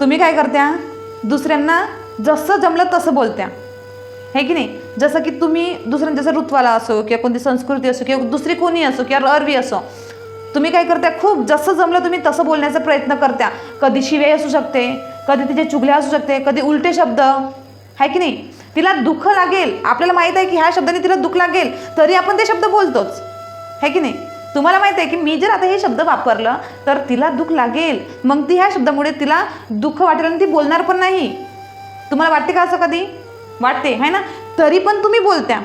तुम्ही काय करत्या? दुसऱ्यांना जसं जमलं तसं बोलत्या. हे की नाही? जसं की तुम्ही दुसऱ्या जसं ऋत्वाला असो किंवा कोणती संस्कृती असो किंवा दुसरी कोणी असो किंवा अरवी असो तुम्ही काय करता खूप जसं जमलं तुम्ही तसं बोलण्याचा प्रयत्न करत्या. कधी शिवे असू शकते कधी तिचे चुगल्या असू शकते कधी उलटे शब्द. आहे की नाही? तिला दुःख लागेल. आपल्याला माहीत आहे की ह्या शब्दाने तिला दुःख लागेल. तरी आपण ते शब्द बोलतोच. है की नाही? तुम्हाला माहिती आहे की मी जर आता हे शब्द वापरलं तर तिला दुःख लागेल. मग ती ह्या शब्दामुळे तिला दुःख वाटेल आणि ती बोलणार पण नाही. तुम्हाला वाटते का असं कधी? वाटते आहे ना? तरी पण तुम्ही बोलत्या.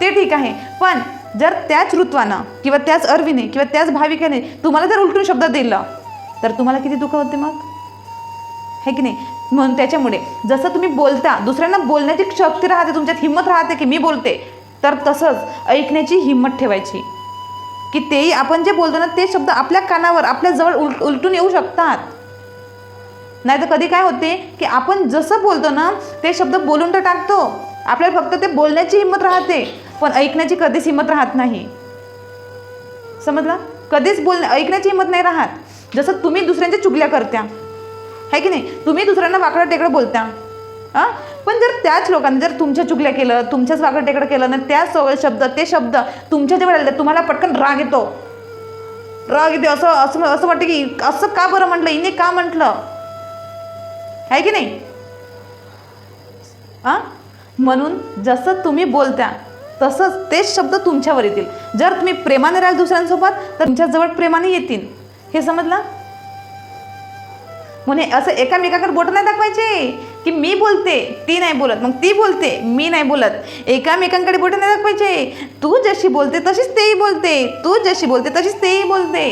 ते ठीक आहे. पण जर त्याच ऋत्वानं किंवा त्याच अरवीने किंवा त्याच भाविकाने तुम्हाला जर उलटून शब्द दिलं तर तुम्हाला किती दुःख होते मग? हे की नाही? म्हणून त्याच्यामुळे जसं तुम्ही बोलता दुसऱ्यांना बोलण्याची शक्ती राहते तुमच्यात हिंमत राहते की मी बोलते तर तसंच ऐकण्याची हिंमत ठेवायची. की तेही आपण जे बोलतो ना ते शब्द आपल्या कानावर आपल्या जवळ उलट उलटून येऊ शकतात. नाही तर कधी काय होते की आपण जसं बोलतो ना ते शब्द बोलून तर टाकतो. आपल्याला फक्त ते बोलण्याची हिंमत राहते पण ऐकण्याची कधीच हिंमत राहत नाही. समजलं? कधीच बोल ऐकण्याची हिंमत नाही राहत. जसं तुम्ही दुसऱ्यांच्या चुगल्या करत्या. है की नाही? तुम्ही दुसऱ्यांना वाकडं टेकडं बोलत्या. हां? पण जर त्याच लोकांनी जर तुमच्या चुगल्या केलं तुमच्याच वाकडं टेकडं केलं ना त्याच शब्द ते शब्द तुमच्या जवळ आले तुम्हाला पटकन राग येतो. राग येते असं असं असं वाटतं की असं का बरं म्हटलं? हिने का म्हटलं? आहे की नाही? हां? म्हणून जसं तुम्ही बोलत्या तसंच तेच शब्द तुमच्यावर येतील. जर तुम्ही प्रेमाने राहाल दुसऱ्यांसोबत तर तुमच्याजवळ प्रेमाने येतील. हे समजलं? म्हणे असं एकामेकाकडे बोट नाही दाखवायचे. की मी बोलते ती नाही बोलत. मग ती बोलते मी नाही बोलत. एकामेकांकडे बोट नाही दाखवायचे. तू जशी बोलते तशीच तेही बोलते. तू जशी बोलते तशीच तेही बोलते.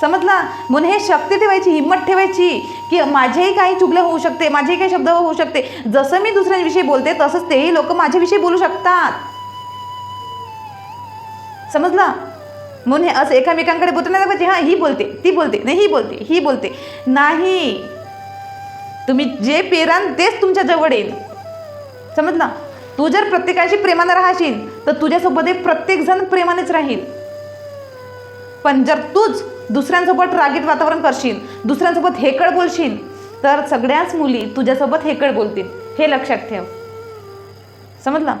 समजला? म्हणून हे शक्ती ठेवायची हिंमत ठेवायची की माझेही काही चुकलं होऊ शकते माझेही काही शब्द होऊ शकते. जसं मी दुसऱ्यांविषयी बोलते तसंच तेही लोक माझ्याविषयी बोलू शकतात. समजला? म्हणून हे असं एकामेकांकडे बोलत नाही पाहिजे हां ही बोलते ती बोलते नाही ही बोलते ही बोलते. नाही. तुम्ही जे पेरान तेच तुमच्या जवळ येईल. समजला तू जर प्रत्येकाशी प्रेमानं राहशील तर तुझ्यासोबत एक प्रत्येकजण प्रेमानेच राहील. पण जर तूच दुसऱ्यांसोबत रागीट वातावरण करशील दुसऱ्यांसोबत हेकड बोलशील तर सगळ्याच मुली तुझ्यासोबत हेकड बोलतील. हे लक्षात ठेव. समजलं?